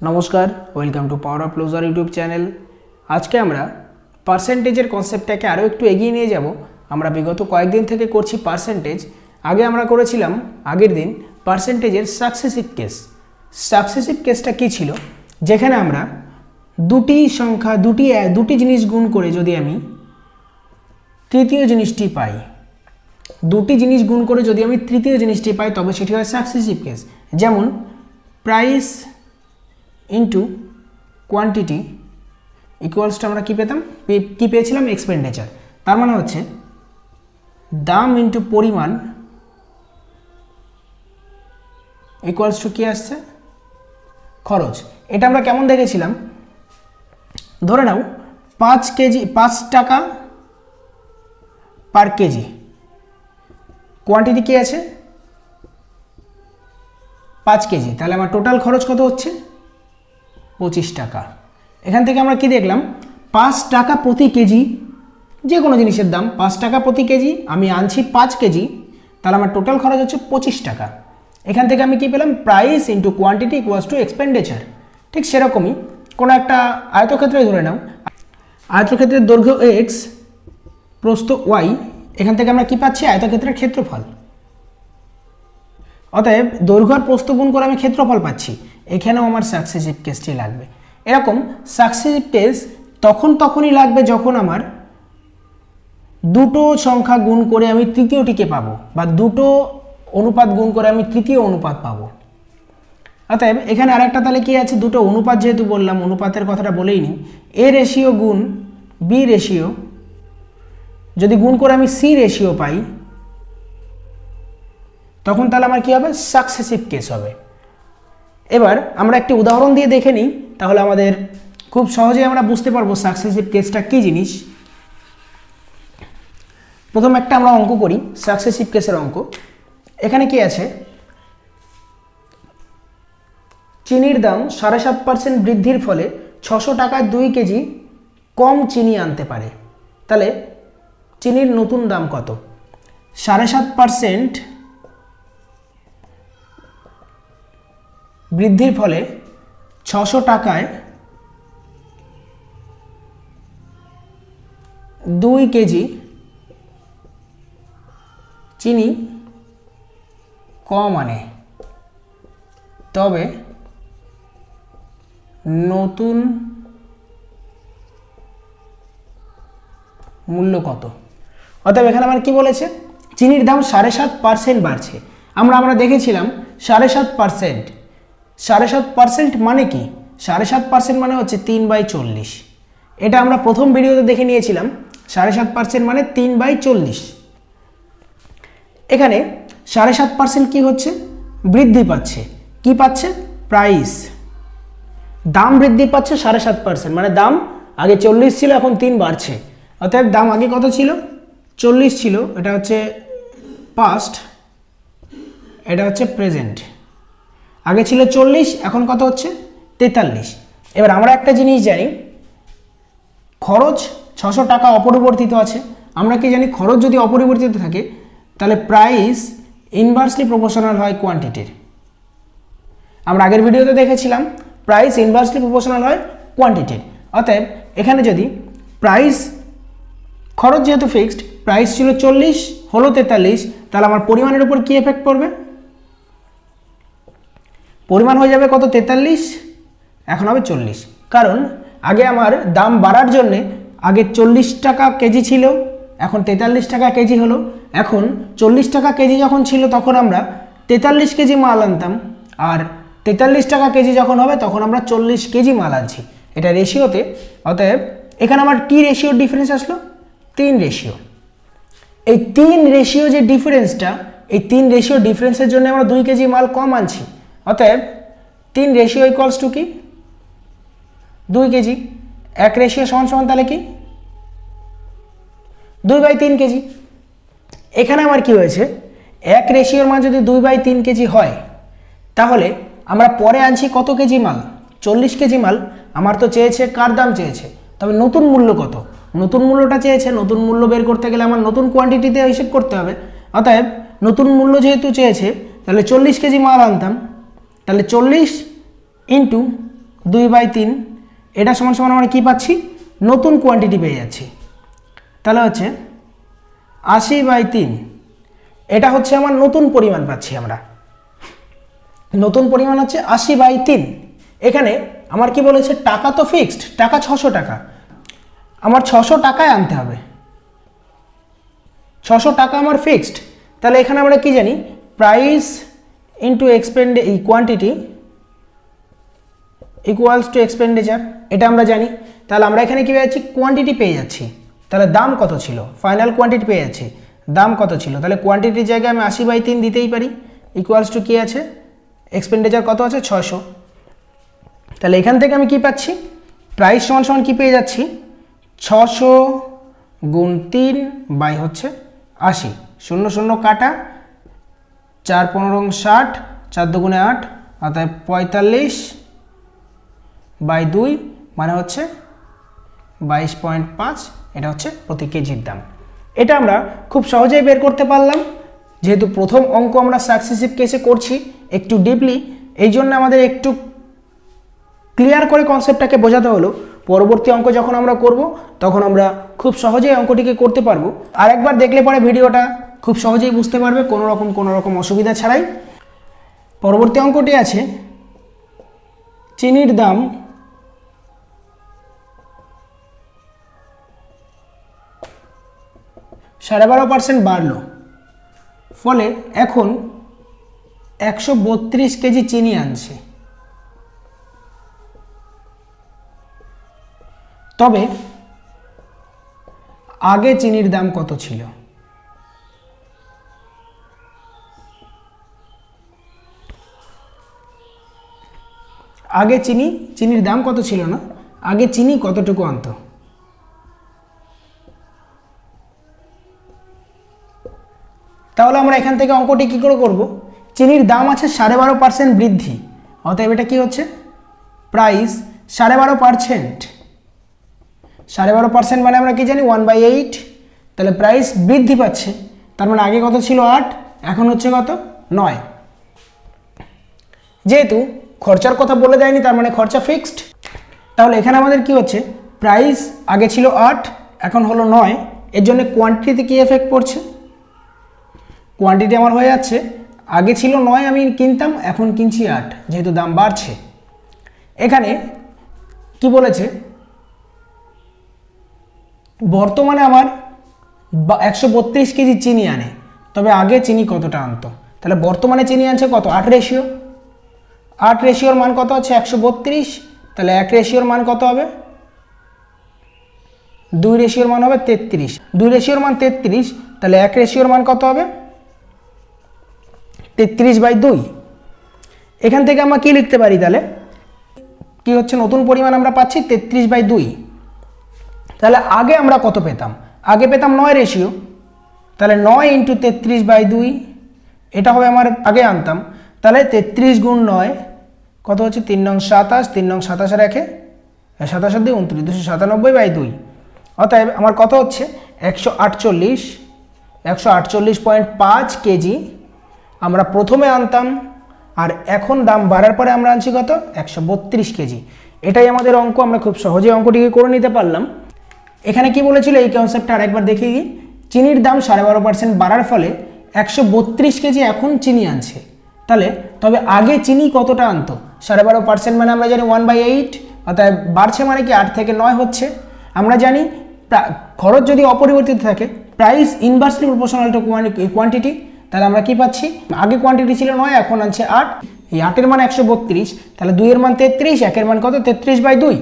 নমস্কার welcome to power of closure YouTube channel আজকে আমরা পার্সেন্টেজের কনসেপ্টটাকে আরও একটু এগিয়ে নিয়ে যাব। আমরা বিগত কয়েকদিন থেকে করছি পার্সেন্টেজ আগে আমরা করেছিলাম, আগের দিন পার্সেন্টেজের সাকসেসিভ কেস সাকসেসিভ কেসটা কী ছিল? যেখানে আমরা দুটি সংখ্যা, দুটি দুটি জিনিস গুণ করে যদি আমি তৃতীয় জিনিসটি পাই, দুটি জিনিস গুণ করে যদি আমি তৃতীয় জিনিসটি পাই, তবে সেটি হয় সাকসেসিভ কেস যেমন প্রাইস ইন্টু কোয়ান্টিটি ইকুয়ালসটা আমরা কী পেতাম? কী পেয়েছিলাম? এক্সপেন্ডিচার তার মানে হচ্ছে, দাম ইন্টু পরিমাণ ইকুয়ালস টু কী আসছে? খরচ। এটা আমরা কেমন দেখেছিলাম? ধরে নাও, পাঁচ কেজি, পাঁচ টাকা পার কেজি। কোয়ান্টিটি কী আছে? পাঁচ কেজি। তাহলে আমার টোটাল খরচ কত হচ্ছে? পঁচিশ টাকা। এখান থেকে আমরা কি দেখলাম? পাঁচ টাকা প্রতি কেজি যে কোনো জিনিসের দাম, পাঁচ টাকা প্রতি কেজি, আমি আনছি পাঁচ কেজি, তাহলে আমার টোটাল খরচ হচ্ছে পঁচিশ টাকা। এখান থেকে আমি কি পেলাম? Price into quantity equals to expenditure ঠিক সেরকমই কোনো একটা আয়তক্ষেত্রে ধরে নাও। আয়তক্ষেত্রের দৈর্ঘ্য এক্স প্রস্থ ওয়াই এখান থেকে আমরা কি পাচ্ছি? আয়তক্ষেত্রের ক্ষেত্রফল। অতএব দৈর্ঘ্য আর প্রস্থ গুণ করে আমি ক্ষেত্রফল পাচ্ছি। এখানেও আমার সাকসেসিভ কেসটি লাগবে। এরকম সাকসেসিভ কেস তখন তখনই লাগবে যখন আমার দুটো সংখ্যা গুণ করে আমি তৃতীয়টিকে পাবো বা দুটো অনুপাত গুণ করে আমি তৃতীয় অনুপাত পাবো। অতএব এখানে আরেকটা তাহলে কী আছে? দুটো অনুপাত যেহেতু বললাম, অনুপাতের কথাটা বলেই নি এ রেশিও গুণ বি রেশিও যদি গুণ করে আমি সি রেশিও পাই, তখন তাহলে আমার কী হবে? সাকসেসিভ কেস হবে। এবার আমরা একটি উদাহরণ দিয়ে দেখে নিই, তাহলে আমাদের খুব সহজেই আমরা বুঝতে পারব সাকসেসিভ কেসটা কী জিনিস। প্রথম একটা আমরা অঙ্ক করি সাকসেসিভ কেসের অঙ্ক। এখানে কি আছে? চিনির দাম সাড়ে সাত পার্সেন্ট বৃদ্ধির ফলে ছশো টাকায় দুই কেজি কম চিনি আনতে পারে। তাহলে চিনির নতুন দাম কত? সাড়ে সাত পার্সেন্ট বৃদ্ধির ফলে ছশো টাকায় দুই কেজি চিনি কম আনে। তবে নতুন মূল্য কত? অতএব এখানে আমার কি বলেছে? চিনির দাম সাড়ে সাত পার্সেন্ট বাড়ছে। আমরা আমরা দেখেছিলাম সাড়ে সাত পার্সেন্ট সাড়ে সাত পার্সেন্ট মানে কি? সাড়ে সাত পার্সেন্ট মানে হচ্ছে তিন বাই চল্লিশ। এটা আমরা প্রথম ভিডিওতে দেখে নিয়েছিলাম, সাড়ে সাত পার্সেন্ট মানে তিন বাই চল্লিশ। এখানে সাড়ে সাত পার্সেন্ট কী হচ্ছে? বৃদ্ধি পাচ্ছে। কি পাচ্ছে? প্রাইস দাম বৃদ্ধি পাচ্ছে সাড়ে সাত পার্সেন্ট মানে দাম আগে চল্লিশ ছিল, এখন তিন বাড়ছে। অর্থাৎ দাম আগে কত ছিল? চল্লিশ ছিল, এটা হচ্ছে পাস্ট এটা হচ্ছে প্রেজেন্ট আগে ছিল চল্লিশ, এখন কত হচ্ছে? তেতাল্লিশ। এবার আমরা একটা জিনিস জানি, খরচ ছশো টাকা অপরিবর্তিত আছে। আমরা কি জানি, খরচ যদি অপরিবর্তিত থাকে, তাহলে প্রাইস ইনভার্সলি প্রপোর্শনাল হয় কোয়ান্টিটির আমরা আগের ভিডিওতে দেখেছিলাম প্রাইস ইনভার্সলি প্রপোর্শনাল হয় কোয়ান্টিটির অতএব, এখানে যদি প্রাইস খরচ যেহেতু ফিক্সড প্রাইস ছিল চল্লিশ, হলো তেতাল্লিশ, তাহলে আমার পরিমাণের উপর কী এফেক্ট পড়বে? পরিমাণ হয়ে যাবে কত? তেতাল্লিশ? এখন হবে চল্লিশ। কারণ আগে আমার দাম বাড়ার জন্যে আগে চল্লিশ টাকা কেজি ছিল, এখন তেতাল্লিশ টাকা কেজি হলো। এখন চল্লিশ টাকা কেজি যখন ছিল, তখন আমরা তেতাল্লিশ কেজি মাল আনতাম। আর তেতাল্লিশ টাকা কেজি যখন হবে, তখন আমরা চল্লিশ কেজি মাল আনছি। এটা রেশিওতে অতএব, এখানে আমার কি রেশিওর ডিফারেন্স আসলো? তিন রেশিও এই তিন রেশিও যে ডিফারেন্সটা এই তিন রেশিও ডিফারেন্সের জন্য আমরা দুই কেজি মাল কম আনছি। অতএব তিন রেশিও ইকুয়ালস টু কি? দুই কেজি। এক রেশিও সমান সমান তাহলে কি? দুই বাই তিন কেজি। এখানে আমার কি হয়েছে? এক রেশিওর মান যদি দুই বাই তিন কেজি হয়, তাহলে আমরা পরে আনছি কত কেজি মাল? চল্লিশ কেজি মাল। আমার তো চেয়েছে, কার দাম চেয়েছে? তবে নতুন মূল্য কত? নতুন মূল্যটা চেয়েছে, নতুন মূল্য বের করতে গেলে আমার নতুন কোয়ান্টিটিতে হিসেব করতে হবে। অতএব নতুন মূল্য যেহেতু চেয়েছে, তাহলে চল্লিশ কেজি মাল আনতাম। তাহলে চল্লিশ ইন্টু দুই বাই তিন, এটা সমান সমান আমরা কী পাচ্ছি? নতুন কোয়ান্টিটি পেয়ে যাচ্ছি। তাহলে হচ্ছে আশি বাই তিন, এটা হচ্ছে আমার নতুন পরিমাণ পাচ্ছি আমরা। নতুন পরিমাণ হচ্ছে আশি বাই তিন। এখানে আমার কি বলেছে? টাকা তো ফিক্সড টাকা ছশো টাকা। আমার ছশো টাকায় আনতে হবে। ছশো টাকা আমার ফিক্সড তাহলে এখানে আমরা কি জানি? প্রাইস ইন্টু এক্সপেন্ডে এই কোয়ান্টিটি ইকুয়ালস টু এক্সপেন্ডিচার এটা আমরা জানি। তাহলে আমরা এখানে কি যাচ্ছি? কোয়ান্টিটি পেয়ে যাচ্ছি। তাহলে দাম কত ছিল? ফাইনাল কোয়ান্টিটি পেয়ে যাচ্ছি। দাম কত ছিল? তাহলে কোয়ান্টিটির জায়গায় আমি আশি বাই তিন দিতেই পারি। ইকুয়ালস টু কী আছে? এক্সপেন্ডিচার কত আছে? ছশো তাহলে এখান থেকে আমি কি পাচ্ছি? প্রাইস সমান সমান কী পেয়ে যাচ্ছি? ছশো গুণ তিন বাই হচ্ছে আশি। শূন্য শূন্য কাটা চার পনেরো ষাট, চার দুগুণে আট অর্থাৎ পঁয়তাল্লিশ বাই দুই মানে হচ্ছে বাইশ পয়েন্ট পাঁচ, এটা হচ্ছে প্রতি কেজির দাম। এটা আমরা খুব সহজেই বের করতে পারলাম। যেহেতু প্রথম অঙ্ক আমরা সাকসেসিভ কেসে করছি একটু ডিপলি এই জন্য আমাদের একটু ক্লিয়ার করে কনসেপ্টটাকে বোঝাতে হলো। পরবর্তী অঙ্ক যখন আমরা করব, তখন আমরা খুব সহজেই অঙ্কটিকে করতে পারব। আর একবার দেখলে পরে ভিডিওটা খুব সহজেই বুঝতে পারবে কোনো রকম কোনো রকম অসুবিধা ছাড়াই। পরবর্তী অঙ্কটি আছে, চিনির দাম সাড়ে বারো পার্সেন্ট বাড়লো। ফলে এখন একশো বত্রিশ কেজি চিনি আনছে। তবে আগে চিনির দাম কত ছিল? আগে চিনি, চিনির দাম কত ছিল না? আগে চিনি কতটুকু আনতো? তাহলে আমরা এখান থেকে অঙ্কটি কী করে করব? চিনির দাম আছে সাড়ে বারো পার্সেন্ট বৃদ্ধি। অতএব এটা কী হচ্ছে? প্রাইস সাড়ে বারো পার্সেন্ট। সাড়ে বারো পার্সেন্ট মানে আমরা কি জানি? One by eight. তাহলে প্রাইস বৃদ্ধি পাচ্ছে। তার মানে আগে কত ছিল? আট। এখন হচ্ছে কত? নয়। যেহেতু খরচার কথা বলে দেয়নি, তার মানে খরচা ফিক্সড তাহলে এখানে আমাদের কি হচ্ছে? প্রাইস আগে ছিল আট, এখন হলো নয়। এর জন্য কোয়ান্টিটিতে কী এফেক্ট পড়ছে? কোয়ান্টিটি আমার হয়ে যাচ্ছে। আগে ছিল নয়, আমি কিনতাম, এখন কিনছি আট, যেহেতু দাম বাড়ছে। এখানে কি বলেছে? বর্তমানে আমার একশো বত্রিশ কেজি চিনি আনে, তবে আগে চিনি কতটা আনতো? তাহলে বর্তমানে চিনি আনছে কত? আট রেশিও আট রেশিওর মান কত আছে? একশো বত্রিশ। তাহলে এক রেশিওর মান কত হবে? দুই রেশিওর মান হবে তেত্রিশ। দুই রেশিওর মান তেত্রিশ, তাহলে এক রেশিওর মান কত হবে? তেত্রিশ বাই দুই। এখান থেকে আমরা কি লিখতে পারি তাহলে? কি হচ্ছে? নতুন পরিমাণ আমরা পাচ্ছি তেত্রিশ বাই দুই। তাহলে আগে আমরা কত পেতাম? আগে পেতাম নয় রেশিও। তাহলে নয় ইন্টু তেত্রিশ বাই দুই, এটা হবে আমার আগে আনতাম। তাহলে তেত্রিশ গুণ নয়, কত হচ্ছে? তিন নং সাতাশ, তিন নং সাতাশ রেখে সাতাশ দুই উনত্রিশ, দুশো সাতানব্বই বাই দুই। অতএব আমার কত হচ্ছে? একশো আটচল্লিশ একশো আটচল্লিশ পয়েন্ট পাঁচ কেজি আমরা প্রথমে আনতাম, আর এখন দাম বাড়ার পরে আমরা আনছি কত? একশো বত্রিশ কেজি। এটাই আমাদের অঙ্ক, আমরা খুব সহজেই অঙ্কটিকে করে নিতে পারলাম। এখানে কি বলেছিল? এই কনসেপ্টটা আরেকবার দেখিয়ে দিই। চিনির দাম সাড়ে বারো পার্সেন্ট বাড়ার ফলে একশো বত্রিশ কেজি এখন চিনি আনছে। তাহলে, তবে আগে চিনি কতটা আনতো? সাড়ে বারো পার্সেন্ট মানে আমরা জানি ওয়ান বাই এইট অর্থাৎ বাড়ছে মানে কি আট থেকে নয় হচ্ছে। আমরা জানি খরচ যদি অপরিবর্তিত থাকে price inversely proportional to quantity তাহলে আমরা কি পাচ্ছি? আগে কোয়ান্টিটি ছিল নয়, এখন আনছে আট। এই আটের মান একশো বত্রিশ, তাহলে দুইয়ের মান তেত্রিশ, একের মান কত? তেত্রিশ বাই দুই।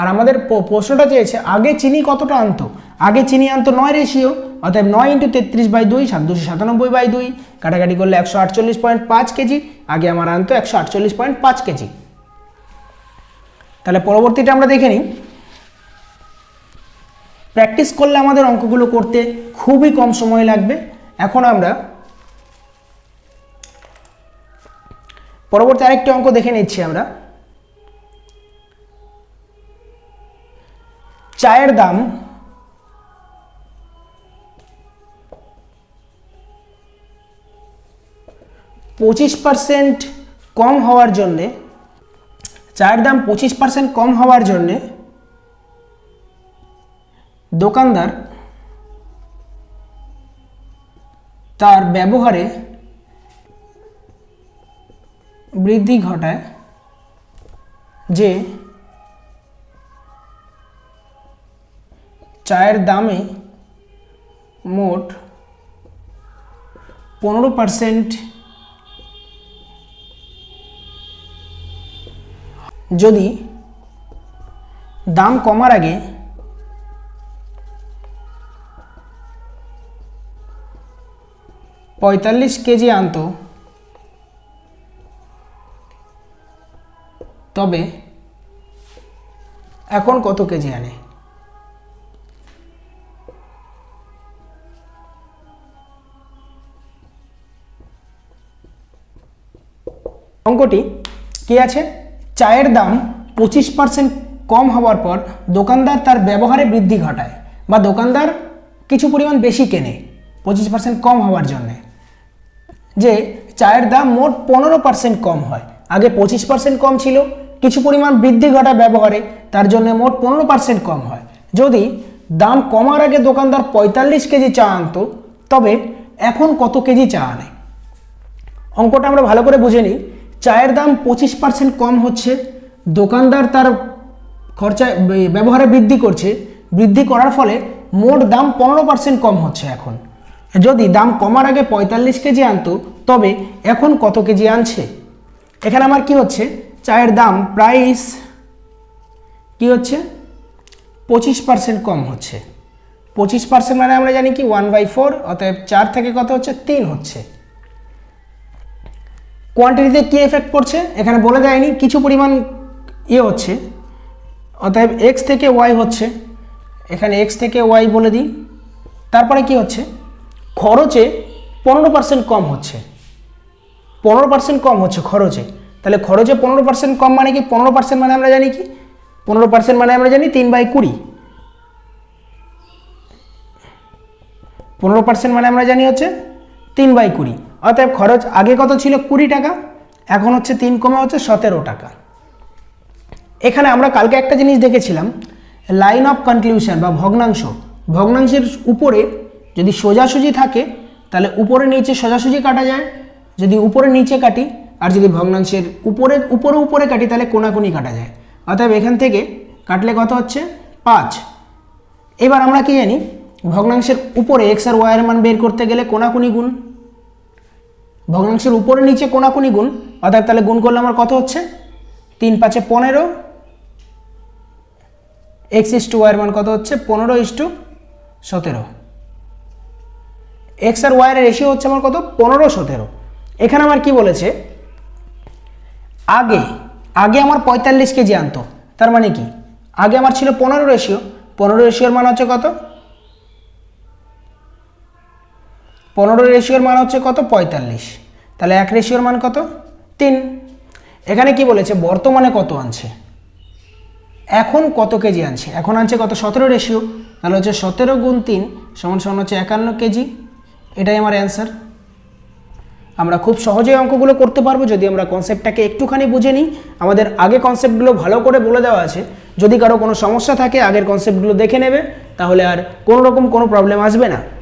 আর আমাদের প্রশ্নটা চেয়েছে, আগে চিনি কতটা আনতো? আগে চিনি আনতো নয় রেশিও অর্থাৎ নয় ইন্টু তেত্রিশ বাই দুই, সাত দুশো সাতানব্বই বাই দুই, কাটাকাটি করলে একশো আটচল্লিশ পয়েন্ট পাঁচ কেজি, আগে আমার আনতো একশো আটচল্লিশ পয়েন্ট পাঁচ কেজি। তাহলে পরবর্তীটা আমরা দেখে নিই। প্র্যাকটিস করলে আমাদের অঙ্কগুলো করতে খুবই কম সময় লাগবে। এখন আমরা পরবর্তী আরেকটি অঙ্ক দেখে নিচ্ছি আমরা। চায়ের দাম পঁচিশ পার্সেন্ট কম হওয়ার জন্যে, চায়ের দাম পঁচিশ পার্সেন্ট কম হওয়ার জন্যে দোকানদার তার ব্যবহারে বৃদ্ধি ঘটায় যে চায়ের দামে মোট পনেরো পার্সেন্ট যদি দাম কমার আগে পঁয়তাল্লিশ কেজি আনতো, তবে এখন কত কেজি আনে? অঙ্কটি কি আছে? চায়ের দাম পঁচিশ পার্সেন্ট কম হওয়ার পর দোকানদার তার ব্যবহারে বৃদ্ধি ঘটায় বা দোকানদার কিছু পরিমাণ বেশি কেনে পঁচিশ পার্সেন্ট কম হওয়ার জন্যে। যে চায়ের দাম মোট পনেরো পার্সেন্ট কম হয়। আগে পঁচিশ পার্সেন্ট কম ছিল, কিছু পরিমাণ বৃদ্ধি ঘটায় ব্যবহারে, তার জন্য মোট পনেরো পার্সেন্ট কম হয়। যদি দাম কমার আগে দোকানদার পঁয়তাল্লিশ কেজি চা আনতো, তবে এখন কত কেজি চা আনে? অঙ্কটা আমরা ভালো করে বুঝে নিই। চায়ের দাম পঁচিশ পার্সেন্ট কম হচ্ছে, দোকানদার তার খরচা ব্যবহারে বৃদ্ধি করছে, বৃদ্ধি করার ফলে মোট দাম পনেরো পার্সেন্ট কম হচ্ছে এখন। যদি দাম কমার আগে পঁয়তাল্লিশ কেজি আনতো, তবে এখন কত কেজি আনছে? এখানে আমার কি হচ্ছে? চায়ের দাম প্রাইস কি হচ্ছে? পঁচিশ পার্সেন্ট কম হচ্ছে। পঁচিশ পার্সেন্ট মানে আমরা জানি কি? ওয়ান বাই ফোর অতএব চার থেকে কত হচ্ছে? তিন হচ্ছে। কোয়ান্টিটিতে কী এফেক্ট পড়ছে? এখানে বলে দেয়নি, কিছু পরিমাণ ইয়ে হচ্ছে। অতএব এক্স থেকে ওয়াই হচ্ছে। এখানে এক্স থেকে ওয়াই বলে দিই। তারপরে কি হচ্ছে? খরচে পনেরো পার্সেন্ট কম হচ্ছে। পনেরো পার্সেন্ট কম হচ্ছে খরচে। তাহলে খরচে পনেরো পার্সেন্ট কম মানে কি? পনেরো পার্সেন্ট মানে আমরা জানি কি? পনেরো পার্সেন্ট মানে আমরা জানি তিন বাই কুড়ি। পনেরো পার্সেন্ট মানে আমরা জানি হচ্ছে তিন বাই কুড়ি। অতএব খরচ আগে কত ছিল কুড়ি টাকা? এখন হচ্ছে তিন কমে হচ্ছে সতেরো টাকা। এখানে আমরা কালকে একটা জিনিস দেখেছিলাম লাইন অফ কনক্লিউশন বা ভগ্নাংশ। ভগ্নাংশের উপরে যদি সোজাসুজি থাকে, তাহলে উপরে নিচে সোজাসুজি কাটা যায়। যদি উপরে নিচে কাটি, আর যদি ভগ্নাংশের উপরে উপরে উপরে কাটি, তাহলে কোনাকুনি কাটা যায়। অতএব এখান থেকে কাটলে কত হচ্ছে? পাঁচ। এবার আমরা কি জানি? ভগ্নাংশের উপরে এক্স আর ওয়াইয়ের মান বের করতে গেলে কোনাকুনি গুণ। ভগ্নাংশের উপরে নিচে কোনাকুনি গুণ, অর্থাৎ তাহলে গুণ করলে আমার কত হচ্ছে? তিন পাঁচে পনেরো এক্স ইস টু ওয়াইয়ের মান কত হচ্ছে? পনেরো ইস টু সতেরো। এক্স আর ওয়াইয়ের রেশিও হচ্ছে আমার কত? পনেরো, সতেরো। এখানে আমার কি বলেছে? আগে আগে আমার পঁয়তাল্লিশ কেজি আনতো। তার মানে কি? আগে আমার ছিল পনেরো রেশিও পনেরো রেশিওর মান হচ্ছে কত? পনেরো রেশিওর মান হচ্ছে কত? পঁয়তাল্লিশ। তাহলে এক রেশিওর মান কত? তিন। এখানে কি বলেছে? বর্তমানে কত আনছে? এখন কত কেজি আনছে? এখন আনছে কত? সতেরো রেশিও। তাহলে হচ্ছে সতেরো গুণ তিন সমান সমান হচ্ছে একান্ন কেজি। এটাই আমার অ্যান্সার। আমরা খুব সহজেই অঙ্কগুলো করতে পারব। যদি আমরা কনসেপ্টটাকে একটুখানি বুঝে নিই, আমাদের আগে কনসেপ্টগুলো ভালো করে বলে দেওয়া আছে। যদি কারও কোনো সমস্যা থাকে, আগের কনসেপ্টগুলো দেখে নেবে, তাহলে আর কোনো রকম কোনো প্রবলেম আসবে না।